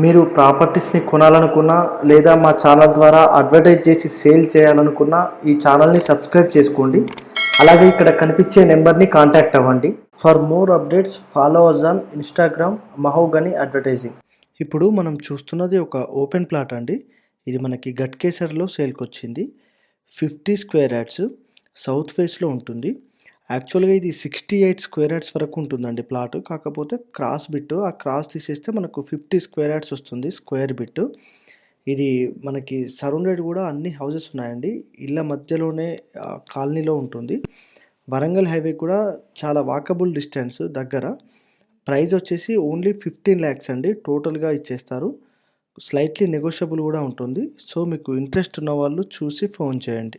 మీరు ప్రాపర్టీస్ని కొనాలనుకున్నా లేదా మా ఛానల్ ద్వారా అడ్వర్టైజ్ చేసి సేల్ చేయాలనుకున్నా ఈ ఛానల్ని సబ్స్క్రైబ్ చేసుకోండి. అలాగే ఇక్కడ కనిపించే నెంబర్ని కాంటాక్ట్ అవ్వండి. For more updates follow us on Instagram Mahogany advertising. ఇప్పుడు మనం చూస్తున్నది ఒక ఓపెన్ ప్లాట్ అండి. ఇది మనకి గట్కేసర్లో సేల్కి వచ్చింది ఫిఫ్టీ స్క్వేర్ యాడ్స్ సౌత్ ఫేస్లో ఉంటుంది. యాక్చువల్గా ఇది సిక్స్టీ ఎయిట్ స్క్వేర్ యార్డ్స్ వరకు ఉంటుందండి ప్లాట్. కాకపోతే క్రాస్ బిట్ ఆ క్రాస్ తీసేస్తే మనకు ఫిఫ్టీ స్క్వేర్ యార్డ్స్ వస్తుంది స్క్వేర్ బిట్ ఇది మనకి సరౌండెడ్ కూడా అన్ని హౌజెస్ ఉన్నాయండి. ఇళ్ళ మధ్యలోనే కాలనీలో ఉంటుంది. వరంగల్ హైవే కూడా చాలా వాకబుల్ డిస్టెన్స్ దగ్గర. ప్రైస్ వచ్చేసి ఓన్లీ ఫిఫ్టీన్ ల్యాక్స్ అండి. టోటల్గా ఇచ్చేస్తారు. స్లైట్లీ నెగోషియబుల్ కూడా ఉంటుంది. సో మీకు ఇంట్రెస్ట్ ఉన్న వాళ్ళు చూసి ఫోన్ చేయండి.